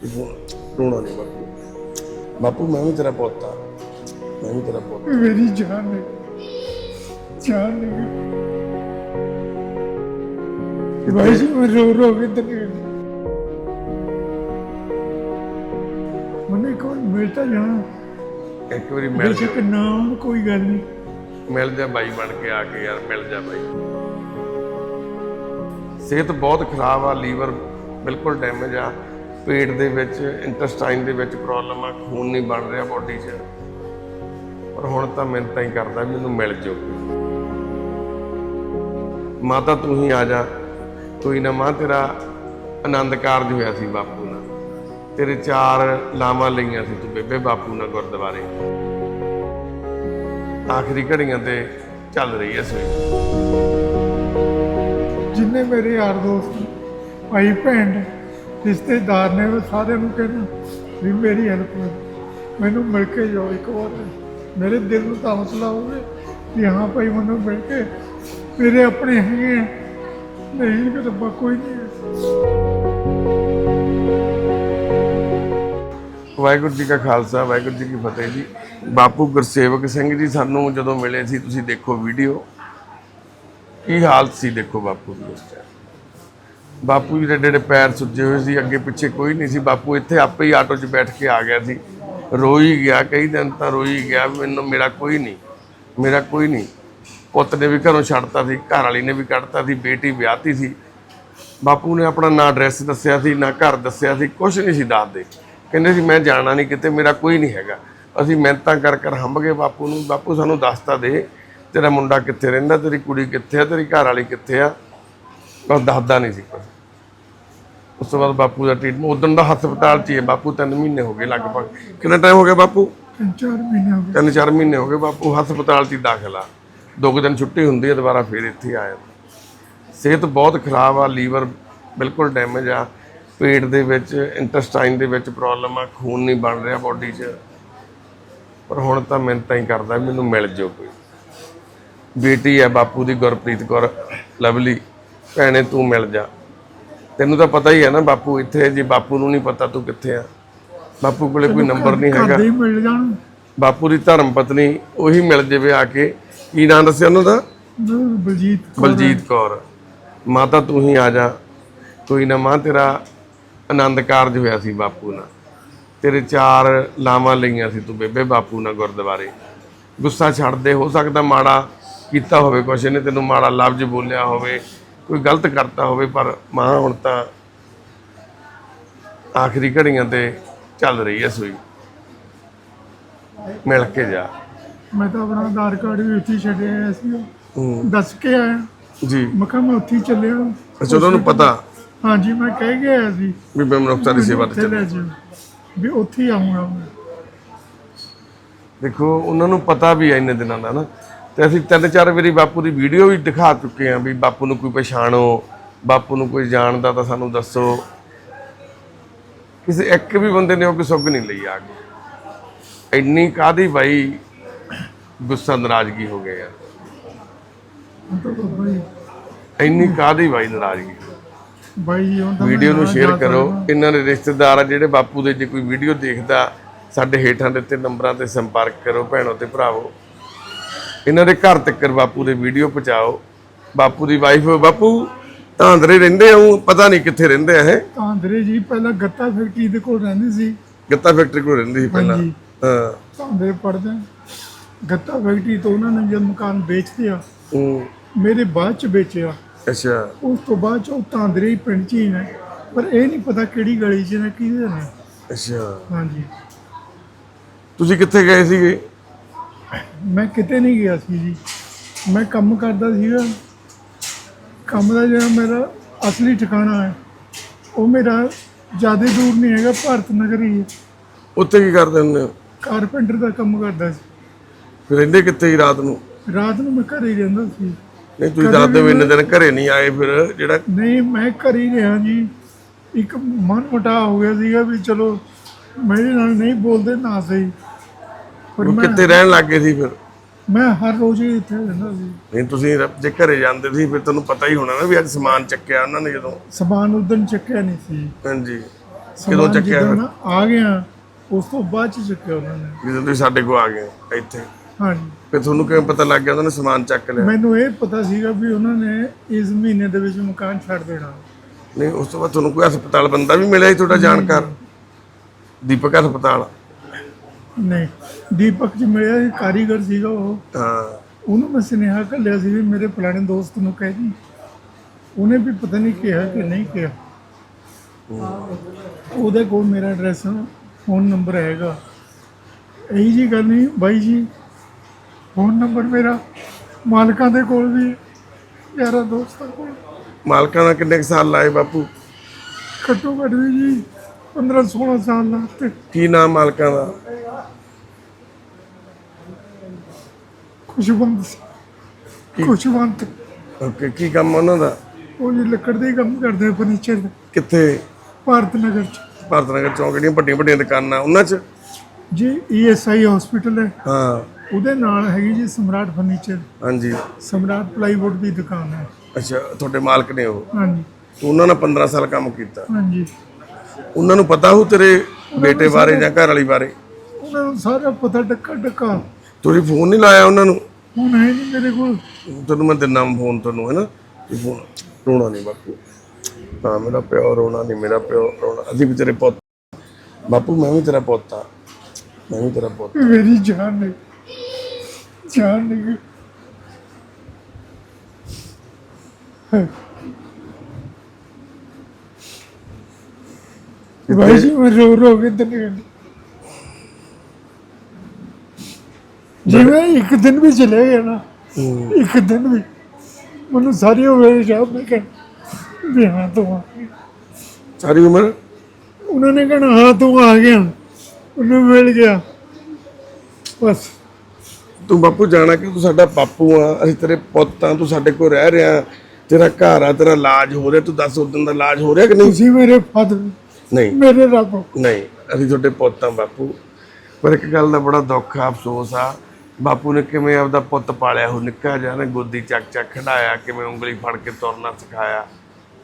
ਕਿ ਹੁਣ ਰੋਣਾ ਨਹੀਂ ਬਾਪੂ ਬਾਪੂ ਮੈਂ ਵੀ ਤੇਰਾ ਪੁੱਤ ਆ ਮੈਂ ਵੀ ਤੇਰਾ ਪੁੱਤ ਮੇਰੀ ਜਾਨ ਹੈ ਜਾਨ ਹੈ ਭਾਈ ਜੀ ਮੈਂ ਰੋ ਰੋ ਕੇ ਤੱਕ ਮਨੇ ਕੋਈ ਮਿਲਤਾ ਜਾਣਾ ਇੱਕ ਵਾਰੀ ਮਿਲ ਜਾ ਬੇਸ਼ੱਕ ਨਾ ਆਉਣ, ਕੋਈ ਗੱਲ ਨਹੀਂ ਮਿਲ ਜਾ ਬਾਈ ਬਣ ਕੇ ਆ ਕੇ ਯਾਰ ਮਿਲ ਜਾ ਬਾਈ ਸਿਹਤ ਬਹੁਤ ਖਰਾਬ ਆ ਪੇਟ ਦੇ ਵਿੱਚ ਇੰਟੈਸਟਾਈਨ ਦੇ ਵਿੱਚ ਪ੍ਰੋਬਲਮ ਆ, ਖੂਨ ਨਹੀਂ ਬਣ ਰਿਹਾ ਬੋਡੀ 'ਚ। ਪਰ ਹੁਣ ਤਾਂ ਮੈਨੂੰ ਤਾਂ ਹੀ ਕਰਦਾ ਵੀ ਮੈਨੂੰ ਮਿਲ ਜਾਓ। ਮਾਤਾ ਤੂੰ ਹੀ ਆ ਜਾ। ਕੋਈ ਨਾ ਮਾਂ, ਤੇਰਾ ਆਨੰਦ ਕਾਰਜ ਹੋਇਆ ਸੀ ਬਾਪੂ ਨਾਲ। ਤੇਰੇ ਚਾਰ ਲਾਵਾਂ ਲਈਆਂ ਸੀ ਤੂੰ ਬੇਬੇ ਬਾਪੂ ਨਾਲ ਗੁਰਦੁਆਰੇ। ਆਖਰੀ ਘੜੀਆਂ ਤੇ ਚੱਲ ਰਹੀ ਹੈ ਸੋਈ ਜਿੰਨੇ ਮੇਰੇ ਯਾਰ ਦੋਸਤ, ਭਾਈ, ਭੈਣ ਰਿਸ਼ਤੇਦਾਰ ਨੇ ਉਹ ਸਾਰਿਆਂ ਨੂੰ ਕਹਿਣਾ ਵੀ ਮੇਰੀ ਹੈਲਪ ਕਰੋ। ਮੈਨੂੰ ਮਿਲ ਕੇ ਜਾਓ ਇੱਕ ਵਾਰ। ਮੇਰੇ ਦਿਲ ਨੂੰ ਤਾਂ ਹੌਸਲਾ ਹੋਵੇ ਕਿ ਹਾਂ ਭਾਈ, ਮੈਨੂੰ ਮਿਲ ਕੇ। ਮੇਰੇ ਆਪਣੇ ਹੈਗੇ ਆ। ਨਹੀਂ ਕਿ ਰੱਬਾ ਕੋਈ ਨਹੀਂ ਵਾਹਿਗੁਰੂ ਜੀ ਕਾ ਖਾਲਸਾ, ਵਾਹਿਗੁਰੂ ਜੀ ਕੀ ਫਤਿਹ ਜੀ। ਬਾਪੂ ਗੁਰਸੇਵਕ ਸਿੰਘ ਜੀ ਸਾਨੂੰ ਜਦੋਂ ਮਿਲੇ ਸੀ, ਤੁਸੀਂ ਦੇਖੋ ਵੀਡੀਓ ਕੀ ਹਾਲਤ ਸੀ ਦੇਖੋ ਬਾਪੂ ਦੀ ਉਸ ਟਾਈਮ ਬਾਪੂ ਜੀ ਦੇ ਜਿਹੜੇ ਪੈਰ ਸੁੱਜੇ ਹੋਏ ਸੀ, ਅੱਗੇ ਪਿੱਛੇ ਕੋਈ ਨਹੀਂ ਸੀ। ਬਾਪੂ ਇੱਥੇ ਆਪੇ ਹੀ ਆਟੋ 'ਚ ਬੈਠ ਕੇ ਆ ਗਿਆ ਸੀ। ਰੋਈ ਗਿਆ, ਕਈ ਦਿਨ ਤਾਂ ਰੋਈ ਗਿਆ ਵੀ ਮੈਨੂੰ ਮੇਰਾ ਕੋਈ ਨਹੀਂ, ਮੇਰਾ ਕੋਈ ਨਹੀਂ। ਪੁੱਤ ਨੇ ਵੀ ਘਰੋਂ ਛੱਡਤਾ ਸੀ, ਘਰ ਵਾਲੀ ਨੇ ਵੀ ਕੱਢਤਾ ਸੀ, ਬੇਟੀ ਵਿਆਹਤੀ ਸੀ। ਬਾਪੂ ਨੇ ਆਪਣਾ ਨਾ ਐਡਰੈਸ ਦੱਸਿਆ ਸੀ, ਨਾ ਘਰ ਦੱਸਿਆ ਸੀ ਕੁਝ ਨਹੀਂ ਸੀ ਦੱਸਦੇ। ਕਹਿੰਦੇ ਸੀ, ਮੈਂ ਜਾਣਾ ਨਹੀਂ ਕਿਤੇ, ਮੇਰਾ ਕੋਈ ਨਹੀਂ ਹੈਗਾ। ਅਸੀਂ ਮਿਹਨਤਾਂ ਕਰ ਕਰ ਹੰਭ ਗਏ ਬਾਪੂ ਨੂੰ। ਬਾਪੂ ਸਾਨੂੰ ਦੱਸਤਾ ਦੇ, ਤੇਰਾ ਮੁੰਡਾ ਕਿੱਥੇ ਰਹਿੰਦਾ, ਤੇਰੀ ਕੁੜੀ ਕਿੱਥੇ ਆ, ਤੇਰੀ ਘਰ ਵਾਲੀ ਕਿੱਥੇ ਆ? ਬਸ ਦੱਸਦਾ ਨਹੀਂ ਸੀ ਕੁਛ। ਉਸ ਤੋਂ ਬਾਅਦ ਬਾਪੂ ਦਾ ਟ੍ਰੀਟਮੈਂਟ ਉਦੋਂ ਦਾ ਹਸਪਤਾਲ 'ਚ ਹੀ ਹੈ। ਬਾਪੂ ਤਿੰਨ ਮਹੀਨੇ ਹੋ ਗਏ ਲਗਭਗ। ਕਿੰਨਾ ਟਾਈਮ ਹੋ ਗਿਆ ਬਾਪੂ? ਤਿੰਨ ਚਾਰ ਮਹੀਨੇ ਹੋ ਗਏ। ਤਿੰਨ ਚਾਰ ਮਹੀਨੇ ਹੋ ਗਏ ਬਾਪੂ ਹਸਪਤਾਲ 'ਚ ਹੀ ਦਾਖਲ ਆ। ਦੋ ਕੁ ਦਿਨ ਛੁੱਟੀ ਹੁੰਦੀ ਹੈ ਦੁਬਾਰਾ ਫੇਰ ਇੱਥੇ ਆਇਆ। ਸਿਹਤ ਬਹੁਤ ਖਰਾਬ ਆ ਲੀਵਰ ਬਿਲਕੁਲ ਡੈਮੇਜ ਆ। ਪੇਟ ਦੇ ਵਿੱਚ ਇੰਟੈਸਟਾਈਨ ਦੇ ਵਿੱਚ ਪ੍ਰੋਬਲਮ ਆ ਖੂਨ ਨਹੀਂ ਬਣ ਰਿਹਾ ਬੋਡੀ 'ਚ। ਪਰ ਹੁਣ ਤਾਂ ਮੈਨੂੰ ਤਾਂ ਹੀ ਕਰਦਾ ਮੈਨੂੰ ਮਿਲ ਜਾਓ ਕੋਈ। ਬੇਟੀ ਹੈ ਬਾਪੂ ਦੀ ਗੁਰਪ੍ਰੀਤ ਕੌਰ ਲਵਲੀ। ਭੈਣੇ ਤੂੰ ਮਿਲ ਜਾ। ਤੈਨੂੰ ਤਾਂ ਪਤਾ ਹੀ ਹੈ ਨਾ ਬਾਪੂ ਇੱਥੇ ਜੇ ਬਾਪੂ ਨੂੰ ਨਹੀਂ ਪਤਾ ਤੂੰ ਕਿੱਥੇ ਆ। ਬਾਪੂ ਕੋਲੇ ਕੋਈ ਨੰਬਰ ਨਹੀਂ ਹੈਗਾ। ਮਿਲ ਜਾਣ। ਬਾਪੂ ਦੀ ਧਰਮ ਪਤਨੀ ਉਹੀ ਮਿਲ ਜਾਵੇ ਆ ਕੇ। ਕੀ ਨਾਂ ਦੱਸਿਆ ਉਹਨਾਂ ਦਾ ਬਲਜੀਤ। ਬਲਜੀਤ ਕੌਰ। ਮਾਤਾ ਤੂੰ ਹੀ ਆ ਜਾ। ਕੋਈ ਨਾ ਮਾਂ ਤੇਰਾ ਆਨੰਦ ਕਾਰਜ ਹੋਇਆ ਸੀ ਬਾਪੂ ਨਾਲ। ਤੇਰੇ ਚਾਰ ਲਾਵਾਂ ਲਈਆਂ ਸੀ ਤੂੰ ਬੇਬੇ ਬਾਪੂ ਨਾਲ ਗੁਰਦੁਆਰੇ। ਗੁੱਸਾ ਛੱਡ ਦੇ ਹੋ ਸਕਦਾ ਮਾੜਾ ਕੀਤਾ ਹੋਵੇ ਕੁਛ ਇਹਨੇ ਤੈਨੂੰ ਮਾੜਾ ਲਫ਼ਜ਼ ਬੋਲਿਆ ਹੋਵੇ। ਕੋਈ ਗਲਤ ਕਰਤਾ ਹੋਵੇ ਪਰ ਮਾਂ ਹੁਣ ਤਾਂ ਆਖਰੀ ਘੜੀਆਂ ਤੇ ਚੱਲ ਰਹੀ ਹੈ ਸੋਈ। ਮਿਲ ਕੇ ਜਾ। ਮੈਂ ਤਾਂ ਆਪਣਾ ਆਧਾਰ ਕਾਰਡ ਵੀ ਉੱਥੇ ਹੀ ਛੱਡਿਆ ਸੀ। ਹੂੰ। ਦੱਸ ਕੇ ਆਇਆ। ਜੀ। ਮੈਂ ਕਿਹਾ ਮੈਂ ਉੱਥੇ ਹੀ ਚੱਲਿਆ ਅੱਛਾ ਉਹਨਾਂ ਨੂੰ ਪਤਾ? ਹਾਂਜੀ ਮੈਂ ਕਹਿ ਕੇ ਆਇਆ ਸੀ। ਵੀ ਮੈਂ ਮਨੁੱਖਤਾ ਦੀ ਸੇਵਾ ਤੇ ਉੱਥੇ ਲੈ ਚੱਲ ਜਾਓ। ਵੀ ਉੱਥੇ ਹੀ ਆਉਂਗਾ ਮੈਂ। ਦੇਖੋ ਉਹਨਾਂ ਨੂੰ ਪਤਾ ਵੀ ਹੈ ਇੰਨੇ ਦਿਨਾਂ ਦਾ ਨਾ। ਤੇ ਅਸੀਂ ਤਿੰਨ ਚਾਰ ਵਾਰੀ ਬਾਪੂ ਦੀ ਵੀਡੀਓ ਵੀ ਦਿਖਾ ਚੁੱਕੇ ਹਾਂ ਵੀ ਬਾਪੂ ਨੂੰ ਕੋਈ ਪਛਾਣੋ ਬਾਪੂ ਨੂੰ ਕੋਈ ਜਾਣਦਾ ਤਾਂ ਸਾਨੂੰ ਦੱਸੋ। ਕਿਸੇ ਇੱਕ ਵੀ ਬੰਦੇ ਨੇ ਉਹ ਕੋਈ ਸੁੱਗ ਨਹੀਂ ਲਈ ਆ ਕੇ। ਇੰਨੀ ਕਾਦੀ ਬਾਈ ਗੁੱਸਾ ਨਾਰਾਜ਼ਗੀ ਹੋ ਗਿਆ ਯਾਰ ਇੰਨੀ ਕਾਦੀ ਬਾਈ ਨਾਰਾਜ਼ਗੀ। ਬਾਈ ਜੀ ਮੈਂ ਵੀਡੀਓ ਨੂੰ ਸ਼ੇਅਰ ਕਰੋ। ਇਹਨਾਂ ਦੇ ਰਿਸ਼ਤੇਦਾਰ ਆ ਜਿਹੜੇ ਬਾਪੂ ਦੇ ਜੇ ਕੋਈ ਵੀਡੀਓ ਦੇਖਦਾ ਸਾਡੇ ਹੇਠਾਂ ਦਿੱਤੇ ਨੰਬਰਾਂ ਤੇ ਸੰਪਰਕ ਕਰੋ ਭੈਣੋ ਤੇ ਭਰਾਵੋ। ਇਹਨਾਂ ਦੇ ਘਰ ਤੱਕ ਬਾਪੂ ਦੇ ਵੀਡੀਓ ਪਹੁੰਚਾਓ। ਬਾਪੂ ਦੀ ਵਾਈਫ ਬਾਪੂ ਤਾਂਦਰੇ ਰਹਿੰਦੇ ਆ ਪਤਾ ਨਹੀਂ ਕਿੱਥੇ ਰਹਿੰਦੇ ਆ ਇਹ। ਤਾਂ ਅੰਦਰੇ ਜੀ ਪਹਿਲਾਂ ਗੱਤਾ ਫੈਕਟਰੀ ਦੇ ਕੋਲ ਰਹਿੰਦੀ ਸੀ। ਗੱਤਾ ਫੈਕਟਰੀ ਕੋਲ ਰਹਿੰਦੀ ਸੀ ਪਹਿਲਾਂ। ਹਾਂ। ਤਾਂ ਅੰਦਰੇ ਪੜਦੇ ਗੱਤਾ ਫੈਕਟਰੀ ਤੋਂ ਉਹਨਾਂ ਨੇ ਜਦ ਮਕਾਨ ਵੇਚ ਦਿਆ ਊਂ, ਮੇਰੇ ਬਾਅਦ ਚ ਵੇਚਿਆ। ਅੱਛਾ। ਉਸ ਤੋਂ ਬਾਅਦ ਚ ਉਹ ਤਾਂਦਰੇ ਹੀ ਪਿੰਡ ਚ ਹੀ ਨੇ। ਪਰ ਇਹ ਨਹੀਂ ਪਤਾ ਕਿਹੜੀ ਗਲੀ ਚ ਨੇ ਕਿਹਦੇ ਨੇ। ਅੱਛਾ। ਹਾਂਜੀ। ਤੁਸੀਂ ਕਿੱਥੇ ਗਏ ਸੀਗੇ? ਮੈਂ ਕਿਤੇ ਨਹੀਂ ਗਿਆ ਸੀ ਜੀ। ਮੈਂ ਕੰਮ ਕਰਦਾ ਸੀਗਾ। ਕੰਮ ਦਾ ਜਿਹੜਾ ਮੇਰਾ ਅਸਲੀ ਠਿਕਾਣਾ ਹੈ ਉਹ ਮੇਰਾ ਜ਼ਿਆਦਾ ਦੂਰ ਨਹੀਂ ਹੈਗਾ ਭਾਰਤ ਨਗਰ ਹੀ ਹੈ। ਉੱਥੇ ਕੀ ਕਰਦੇ ਹੁੰਦੇ ਹੋ? ਕਾਰਪੈਂਟਰ ਦਾ ਕੰਮ ਕਰਦਾ ਸੀ। ਫਿਰ ਰਹਿੰਦੇ ਕਿੱਥੇ ਹੀ ਰਾਤ ਨੂੰ? ਰਾਤ ਨੂੰ ਮੈਂ ਘਰੇ ਹੀ ਰਹਿੰਦਾ ਸੀ। ਨਹੀਂ ਤੁਸੀਂ ਦੱਸਦੇ ਹੋ ਇੰਨੇ ਦਿਨ ਘਰੇ ਨਹੀਂ ਆਏ ਫਿਰ ਜਿਹੜਾ ਨਹੀਂ ਮੈਂ ਘਰ ਹੀ ਰਿਹਾ ਜੀ। ਇੱਕ ਮਨ ਮਟਾ ਹੋ ਗਿਆ ਸੀਗਾ ਵੀ ਚਲੋ ਮੇਰੇ ਨਾਲ ਨਹੀਂ ਬੋਲਦੇ ਨਾ ਸਹੀ। ਉਹ ਕਿੱਥੇ ਰਹਿਣ ਲੱਗ ਗਏ ਸੀ ਫਿਰ? ਮੈਂ ਹਰ ਰੋਜ਼ ਹੀ ਇੱਥੇ ਰਹਿੰਦਾ ਸੀ। ਨਹੀਂ ਤੁਸੀਂ ਰ- ਜੇ ਘਰੇ ਜਾਂਦੇ ਸੀ ਫਿਰ ਤੁਹਾਨੂੰ ਪਤਾ ਹੀ ਹੋਣਾ ਨਾ ਵੀ ਅੱਜ ਸਮਾਨ ਚੱਕਿਆ ਉਹਨਾਂ ਨੇ ਜਦੋਂ। ਸਮਾਨ ਉਦੋਂ ਚੱਕਿਆ ਨਹੀਂ ਸੀ। ਹਾਂਜੀ। ਕਦੋਂ ਸਮਾਨ ਚੱਕਿਆ ਜਿੱਦਾਂ ਫਿਰ? ਨਾ ਆ ਗਿਆ ਉਸ ਤੋਂ ਬਾਅਦ ਚ ਚੱਕਿਆ ਉਹਨਾਂ ਨੇ। ਜਦੋਂ ਤੁਸੀਂ ਸਾਡੇ ਕੋਲ ਆ ਗਏ ਇੱਥੇ। ਹਾਂਜੀ। ਫਿਰ ਤੁਹਾਨੂੰ ਕਿਵੇਂ ਪਤਾ ਲੱਗ ਗਿਆ ਉਹਨਾਂ ਨੇ ਸਮਾਨ ਚੱਕ ਲਿਆ? ਮੈਨੂੰ ਇਹ ਪਤਾ ਸੀਗਾ ਵੀ ਉਹਨਾਂ ਨੇ ਇਸ ਮਹੀਨੇ ਦੇ ਵਿੱਚ ਮਕਾਨ ਛੱਡ ਦੇਣਾ। ਨਹੀਂ ਉਸ ਤੋਂ ਬਾਅਦ ਤੁਹਾਨੂੰ ਕੋਈ ਹਸਪਤਾਲ ਬੰਦਾ ਵੀ ਮਿਲਿਆ ਸੀ ਤੁਹਾਡਾ ਜਾਣਕਾਰ? ਦੀਪਕ ਹਸਪਤਾਲ? ਨਹੀਂ ਦੀਪਕ ਜੀ ਮੇਰਾ ਇੱਕ ਕਾਰੀਗਰ ਸੀਗਾ ਉਹ। ਹਾਂ। ਉਹਨੂੰ ਮੈਂ ਸੁਨੇਹਾ ਘੱਲਿਆ ਸੀ ਵੀ ਮੇਰੇ ਪੁਰਾਣੇ ਦੋਸਤ ਨੂੰ ਕਹਿ ਦੀ ਉਹਨੇ ਵੀ ਪਤਾ ਨਹੀਂ ਕਿਹਾ ਕਿ ਨਹੀਂ ਕਿਹਾ। ਉਹਦੇ ਕੋਲ ਮੇਰਾ ਐਡਰੈਸ ਫੋਨ ਨੰਬਰ ਹੈਗਾ। ਇਹੀ ਜੀ ਗੱਲ ਨਹੀਂ ਬਾਈ ਜੀ ਫੋਨ ਨੰਬਰ ਮੇਰਾ ਮਾਲਕਾਂ ਦੇ ਕੋਲ ਵੀ ਹੈ, ਯਾਰਾਂ ਦੋਸਤਾਂ ਕੋਲ। ਮਾਲਕਾਂ ਦਾ ਕਿੰਨੇ ਕੁ ਸਾਲ ਲਾਏ ਬਾਪੂ? ਘੱਟੋ ਘੱਟ ਵੀ ਜੀ 15 16 ਸਾਲ ਲਾਤੇ। ਕੀ ਨਾਮ ਮਾਲਕਾਂ ਦਾ? ਖੁਸ਼ਵੰਤ ਸੀ। ਖੁਸ਼ਵੰਤ ਓਕੇ ਕੀ ਕੰਮ ਉਹਨਾਂ ਦਾ? ਉਹ ਜੀ ਲੱਕੜ ਦੇ ਕੰਮ ਕਰਦੇ ਫਰਨੀਚਰ ਦਾ। ਕਿੱਥੇ? ਭਾਰਤ ਨਗਰ ਚ। ਭਾਰਤ ਨਗਰ ਚੌਂਕ ਜਿਹੜੀਆਂ ਵੱਡੀਆਂ ਵੱਡੀਆਂ ਦੁਕਾਨਾਂ ਉਹਨਾਂ 'ਚ? ਜੀ ਈਐਸਆਈ ਹਸਪੀਟਲ ਹੈ। ਹਾਂ। ਉਹਦੇ ਨਾਲ ਹੈਗੀ ਜੀ ਸਮਰਾਟ ਫਰਨੀਚਰ। ਹਾਂਜੀ। ਸਮਰਾਟ ਪਲਾਈਵੁੱਡ ਦੀ ਦੁਕਾਨ ਹੈ। ਅੱਛਾ ਤੁਹਾਡੇ ਮਾਲਕ ਨੇ ਉਹ? ਹਾਂਜੀ। ਤੂੰ ਉਹਨਾਂ ਨਾਲ 15 ਸਾਲ ਕੰਮ ਕੀਤਾ। ਹਾਂਜੀ। ਉਹਨਾਂ ਨੂੰ ਪਤਾ ਹੋ ਤੇਰੇ ਬੇਟੇ ਬਾਰੇ ਜਾਂ ਘਰ ਵਾਲੀ ਬਾਰੇ? ਉਹਨਾਂ ਨੂੰ ਸਾਰਾ ਪਤਾ ਡੱਕਾ ਡੱਕਾ ਤੁਸੀਂ ਫੋਨ ਨਹੀਂ ਲਾਇਆ ਉਹਨਾਂ ਨੂੰ? ਹੁਣ ਹੈ ਨਹੀਂ ਮੇਰੇ ਕੋਲ। ਤੈਨੂੰ ਮੈਂ ਦਿੰਦਾ ਫੋਨ ਤੈਨੂੰ ਹੈ ਨਾ ਇਹ ਫੋਨ ਰੋਣਾ ਨਹੀਂ ਬਾਪੂ। ਹਾਂ ਮੇਰਾ ਪਿਓ ਰੋਣਾ ਨਹੀਂ ਮੇਰਾ ਪਿਓ ਰੋਣਾ। ਅਸੀਂ ਵੀ ਤੇਰੇ ਪੁੱਤ ਬਾਪੂ ਮੈਂ ਵੀ ਤੇਰਾ ਪੁੱਤ ਆ ਮੈਂ ਵੀ ਤੇਰਾ ਪੁੱਤ ਮੇਰੀ ਜਾਨ ਨੇ ਜਾਨ ਨੇ ਭਾਈ ਜੀ ਮੈਂ ਰੋ ਰੋ ਕੇ ਦਿਨ ਕੱਢੇ। ਜਿਵੇਂ ਇੱਕ ਦਿਨ ਵੀ ਚਲੇ ਗਿਆ ਨਾ। ਇੱਕ ਦਿਨ ਵੀ। ਮੈਨੂੰ ਸਾਰੀ ਉਮਰ ਸ਼ਾਮ ਨੇ ਕਹਿ ਵੀ ਹਾਂ ਤੂੰ ਆ। ਗਿਆ। ਸਾਰੀ ਉਮਰ? ਉਹਨਾਂ ਨੇ ਕਹਿਣਾ ਹਾਂ ਤੂੰ ਆ ਗਿਆ। ਉਹਨੂੰ ਮਿਲ ਗਿਆ। ਬਸ। ਤੂੰ ਬਾਪੂ ਜਾਣਾ ਕਿ ਤੂੰ ਸਾਡਾ ਬਾਪੂ ਆ? ਅਸੀਂ ਤੇਰੇ ਪੁੱਤ ਆ ਤੂੰ ਸਾਡੇ ਕੋਲ ਰਹਿ ਰਿਹਾ। ਤੇਰਾ ਘਰ ਆ ਤੇਰਾ ਇਲਾਜ ਹੋ ਰਿਹਾ। ਤੂੰ ਦੱਸ ਉਦੋਂ ਦਾ ਇਲਾਜ ਹੋ ਰਿਹਾ ਕਿ ਨਹੀਂ? ਤੁਸੀਂ ਮੇਰੇ ਫਾਦਰ ਨਹੀਂ। ਮੇਰੇ ਰੱਬ ਨਹੀਂ ਅਸੀਂ ਤੁਹਾਡੇ ਪੁੱਤ ਆ ਬਾਪੂ। ਪਰ ਇੱਕ ਗੱਲ ਦਾ ਬੜਾ ਦੁੱਖ ਆ ਅਫਸੋਸ ਆ। ਬਾਪੂ ਨੇ ਕਿਵੇਂ ਆਪਦਾ ਪੁੱਤ ਪਾਲਿਆ? ਹੋ ਨਿੱਕਾ ਜਿਹਾ ਨੇ ਗੋਦੀ ਚੱਕ ਚੱਕ ਖੜਾਇਆ ਕਿਵੇਂ ਉਂਗਲੀ ਫੜ ਕੇ ਤੁਰਨਾ ਸਿਖਾਇਆ।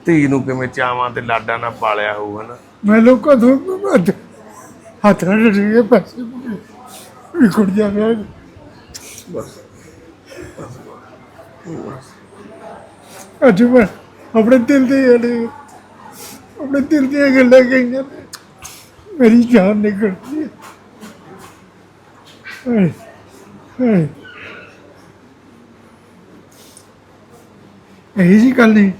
ਧੀ ਨੂੰ ਕਿਵੇਂ ਚਾਵਾਂ ਤੇ ਲਾਡਾਂ ਨਾਲ ਪਾਲਿਆ ਹੋਊ ਹਨਾ? ਮੈਂ ਲੋਕਾਂ ਤੋਂ ਹੱਥ ਨਾਲ ਡਰੀਏ ਪੈਸੇ ਵਿਖੜ ਜਾਵੇ ਬਸ ਅੱਜ ਮੈਂ ਆਪਣੇ ਦਿਲ ਦੇ ਜਿਹੜੇ ਆਪਣੇ ਦਿਲ ਦੀਆਂ ਗੱਲਾਂ ਕਹੀਆਂ ਨੇ ਮੇਰੀ ਜਾਨ ਨਿਕਲ ਗਈ ਹਾਏ ਹਾਏ। ਇਹ ਜੀ ਗੱਲ ਨਹੀਂ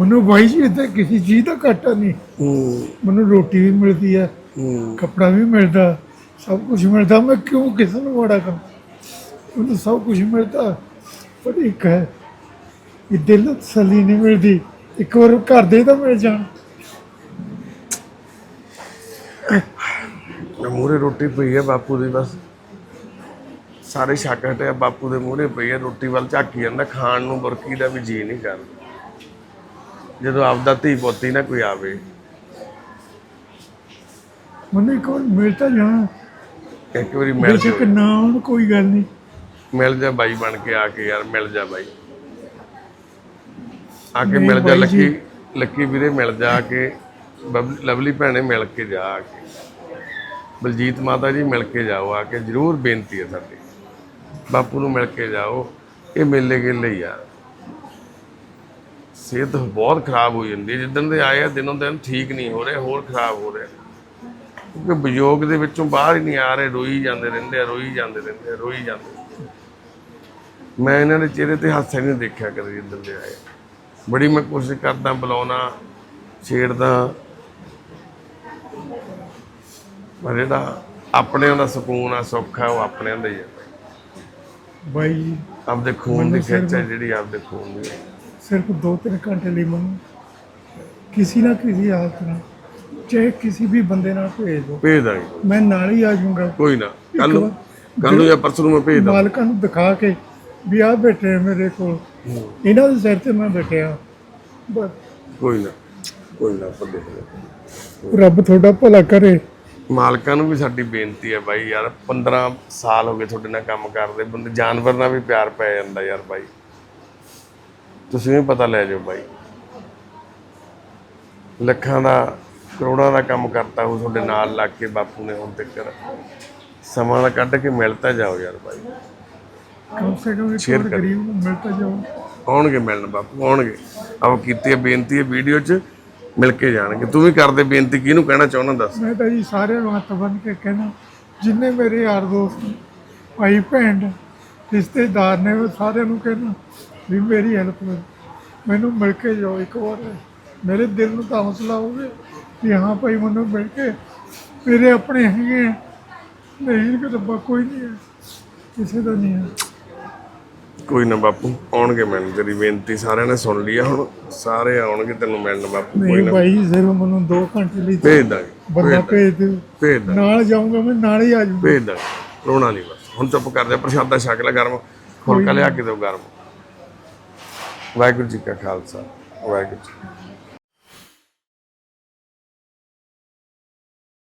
ਮੈਨੂੰ ਬਾਈ ਜੀ ਇੱਥੇ ਕਿਸੇ ਚੀਜ਼ ਦਾ ਘਾਟਾ ਨਹੀਂ ਹੂੰ। ਮੈਨੂੰ ਰੋਟੀ ਵੀ ਮਿਲਦੀ ਹੈ ਹੂੰ। ਕੱਪੜਾ ਵੀ ਮਿਲਦਾ ਸਭ ਕੁਝ ਮਿਲਦਾ। ਮੈਂ ਕਿਉਂ ਕਿਸੇ ਨੂੰ ਮਾੜਾ ਕਰਾਂ? ਮੈਨੂੰ ਸਭ ਕੁਝ ਮਿਲਦਾ। ਪਰ ਇੱਕ ਹੈ ਇਹ ਦਿਲ ਨੂੰ ਤਸੱਲੀ ਨਹੀਂ ਮਿਲਦੀ। ਇੱਕ ਵਾਰ ਘਰ ਦੇ ਤਾਂ ਮਿਲ ਜਾਣ। ਮੂਰੇ ਰੋਟੀ ਪਈ ਹੈ ਬਾਪੂ ਦੀ ਬਸ। ਸਾਰੇ ਸ਼ੱਕ ਹਟਿਆ ਬਾਪੂ ਦੇ ਮੂਹਰੇ ਪਈ ਹੈ ਰੋਟੀ ਵੱਲ ਝਾਕੀ ਜਾਂਦਾ ਖਾਣ ਨੂੰ ਬੁਰਕੀ ਦਾ ਵੀ ਜੀ ਨਹੀਂ ਕਰਦਾ। ਜਦੋਂ ਆਪਦਾ ਧੀ ਪੋਤੀ ਨਾ ਕੋਈ ਆਵੇ। ਮੈਨੂੰ ਇੱਕ ਵਾਰ ਮਿਲ ਤਾਂ ਜਾਣ। ਇੱਕ ਵਾਰੀ ਮਿਲ ਬੇਸ਼ੱਕ ਜਾ ਨਾ ਹੋਣ ਕੋਈ ਗੱਲ ਨਹੀਂ। ਮਿਲ ਜਾ ਬਾਈ ਬਣ ਕੇ ਆ ਕੇ ਯਾਰ ਮਿਲ ਜਾ ਬਾਈ। ਆ ਕੇ ਮਿਲ ਜਾ ਬਾਈ ਲੱਕੀ। ਲੱਕੀ ਵੀਰੇ ਮਿਲ ਜਾ ਆ ਕੇ ਬਬ- ਲਵਲੀ ਭੈਣੇ ਮਿਲ ਕੇ ਜਾ ਆ ਕੇ। ਬਲਜੀਤ ਮਾਤਾ ਜੀ ਮਿਲ ਕੇ ਜਾਓ ਆ ਕੇ ਜ਼ਰੂਰ ਬੇਨਤੀ ਹੈ ਸਾਡੀ। ਬਾਪੂ ਨੂੰ ਮਿਲ ਕੇ ਜਾਓ, ਇਹ ਮੇਲੇ ਗੇਲੇ ਲਈ ਆ। ਸਿਹਤ ਬਹੁਤ ਖਰਾਬ ਹੋ ਜਾਂਦੀ ਜਿੱਦਣ ਦੇ ਆਏ ਆ, ਦਿਨੋਂ ਦਿਨ ਠੀਕ ਨਹੀਂ ਹੋ ਰਹੇ, ਹੋਰ ਖਰਾਬ ਹੋ ਰਹੇ। ਕਿਉਂਕਿ ਵਿਯੋਗ ਦੇ ਵਿੱਚੋਂ ਬਾਹਰ ਹੀ ਨਹੀਂ ਆ ਰਹੇ, ਰੋਈ ਜਾਂਦੇ ਰਹਿੰਦੇ ਆ, ਰੋਈ ਜਾਂਦੇ ਰਹਿੰਦੇ ਆ, ਰੋਈ ਜਾਂਦੇ ਮੈਂ ਇਹਨਾਂ ਦੇ ਚਿਹਰੇ ਤੇ ਹਾਸਾ ਨਹੀਂ ਦੇਖਿਆ ਕਦੇ ਜਿੱਦਣ ਦੇ ਆਏ। ਬੜੀ ਮੈਂ ਕੋਸ਼ਿਸ਼ ਕਰਦਾ ਬੁਲਾਉਣਾ, ਛੇੜਦਾ। ਪਰ ਜਿਹੜਾ ਆਪਣਿਆਂ ਦਾ ਸਕੂਨ ਆ, ਸੁੱਖ ਆ ਉਹ ਆਪਣਿਆਂ ਦਾ ਹੀ ਆ। ਬਾਈ ਜੀ ਆਪਦੇ ਖੂਨ ਦੀ ਮੈਨੂੰ ਸਿਰ ਖਿੱਚ ਹੈ ਜਿਹੜੀ ਆਪਦੇ ਖੂਨ ਦੀ। ਸਿਰਫ 2-3 ਘੰਟੇ ਲਈ ਮੈਨੂੰ ਕਿਸੇ ਨਾ ਕਿਸੇ ਹਾਲਤ ਨਾਲ ਚਾਹੇ ਕਿਸੇ ਵੀ ਬੰਦੇ ਨਾਲ ਭੇਜ ਦਿਓ। ਭੇਜ ਦਾਂਗੇ। ਮੈਂ ਨਾਲ ਹੀ ਆ ਜਾਊਂਗਾ। ਕੋਈ ਨਾ ਕੱਲ ਨੂੰ ਕੱਲ ਨੂੰ ਜਾਂ ਪਰਸੋਂ ਨੂੰ ਮੈਂ ਭੇਜ ਦਾਂ ਮਾਲਕਾਂ ਨੂੰ ਦਿਖਾ ਕੇ ਵੀ ਆ ਬੈਠੇ ਆ ਮੇਰੇ ਕੋਲ। ਇਹਨਾਂ ਦੇ ਸਿਰ ਤੇ ਮੈਂ ਬੈਠਿਆ ਬਸ। ਕੋਈ ਨਾ ਕੋਈ ਨਾ ਆਪਾਂ ਦੇਖ ਲਾਂਗੇ। ਰੱਬ ਤੁਹਾਡਾ ਭਲਾ ਕਰੇ। ਮਾਲਕਾਂ ਨੂੰ ਵੀ ਸਾਡੀ ਬੇਨਤੀ ਹੈ ਬਾਈ ਯਾਰ 15 ਸਾਲ ਹੋ ਗਏ ਤੁਹਾਡੇ ਨਾਲ ਕੰਮ ਕਰਦੇ ਬੰਦੇ ਜਾਨਵਰ ਨਾਲ ਵੀ ਪਿਆਰ ਪੈ ਜਾਂਦਾ ਯਾਰ ਬਾਈ। ਤੁਸੀਂ ਵੀ ਪਤਾ ਲੈ ਜਾਓ ਬਾਈ। ਲੱਖਾਂ ਦਾ ਕਰੋੜਾਂ ਦਾ ਕੰਮ ਕਰਤਾ ਉਹ ਤੁਹਾਡੇ ਨਾਲ ਲੱਗ ਕੇ ਬਾਪੂ ਨੇ ਹੁਣ ਤੱਕ। ਸਮਾਂ ਦਾ ਕੱਢ ਕੇ ਮਿਲ ਤਾਂ ਜਾਓ ਯਾਰ ਭਾਈ ਕਮ ਸੇ ਕਮ ਇੱਕ Share ਹੋਰ ਕਰ। ਗਰੀਬ ਨੂੰ ਮਿਲ ਤਾਂ ਜਾਓ। ਆਉਣਗੇ ਮਿਲਣ ਬਾਪੂ ਆਉਣਗੇ। ਆਪ ਕੀਤੀ ਹੈ ਬੇਨਤੀ ਹੈ ਵੀਡੀਓ 'ਚ। ਮਿਲ ਕੇ ਜਾਣਗੇ। ਤੂੰ ਵੀ ਕਰਦੇ ਬੇਨਤੀ, ਕਿਹਨੂੰ ਕਹਿਣਾ ਚਾਹੁੰਦਾ ਦੱਸ? ਮੈਂ ਤਾਂ ਜੀ ਸਾਰਿਆਂ ਨੂੰ ਹੱਥ ਬੰਨ ਕੇ ਕਹਿਣਾ, ਜਿੰਨੇ ਮੇਰੇ ਯਾਰ ਦੋਸਤ, ਭਾਈ, ਭੈਣ, ਰਿਸ਼ਤੇਦਾਰ ਨੇ, ਉਹ ਸਾਰਿਆਂ ਨੂੰ ਕਹਿਣਾ ਵੀ ਮੇਰੀ ਹੈਲਪ ਕਰੋ। ਮੈਨੂੰ ਮਿਲ ਕੇ ਜਾਓ ਇੱਕ ਵਾਰ। ਮੇਰੇ ਦਿਲ ਨੂੰ ਤਾਂ ਹੌਸਲਾ ਹੋਵੇ ਕਿ ਹਾਂ ਭਾਈ, ਮੈਨੂੰ ਮਿਲ ਕੇ ਮੇਰੇ ਆਪਣੇ ਹੈਗੇ ਆ। ਨਹੀਂ ਕਿ ਕੋਈ ਨਹੀਂ ਹੈ। ਕਿਸੇ ਦਾ ਨਹੀਂ ਹੈ। ਕੋਈ ਨਾ ਬਾਪੂ ਆਉਣਗੇ ਮਿਲਣ ਤੇਰੀ ਬੇਨਤੀ ਸਾਰਿਆਂ ਨੇ ਸੁਣ ਲਈ ਆ ਹੁਣ ਸਾਰੇ ਆਉਣਗੇ ਤੈਨੂੰ ਮਿਲਣ ਬਾਪੂ ਕੋਈ ਨਹੀਂ ਨਾ ਭਾਈ ਸਿਰਫ ਮੈਨੂੰ 2 ਘੰਟੇ ਲਈ ਭੇਜ ਦਾਂਗੇ ਬੰਦਾ ਭੇਜ ਦਿਓ। ਭੇਜ ਦਾਂਗੇ। ਨਾਲ ਜਾਊਂਗਾ ਮੈਂ ਨਾਲ ਹੀ ਆ ਜਾਊਂਗਾ। ਭੇਜ ਦਾਂਗੇ ਰੋਣਾ ਨਹੀਂ ਬਸ। ਹੁਣ ਚੁੱਪ ਕਰ ਜਾ ਪ੍ਰਸ਼ਾਦਾ ਛਕ ਲੈ ਗਰਮ। ਫੁਲਕਾ ਲਿਆ ਕੇ ਦਿਓ ਗਰਮ। ਵਾਹਿਗੁਰੂ ਜੀ ਕਾ ਖਾਲਸਾ ਵਾਹਿਗੁਰੂ ਜੀ ਕੀ ਫਤਿਹ।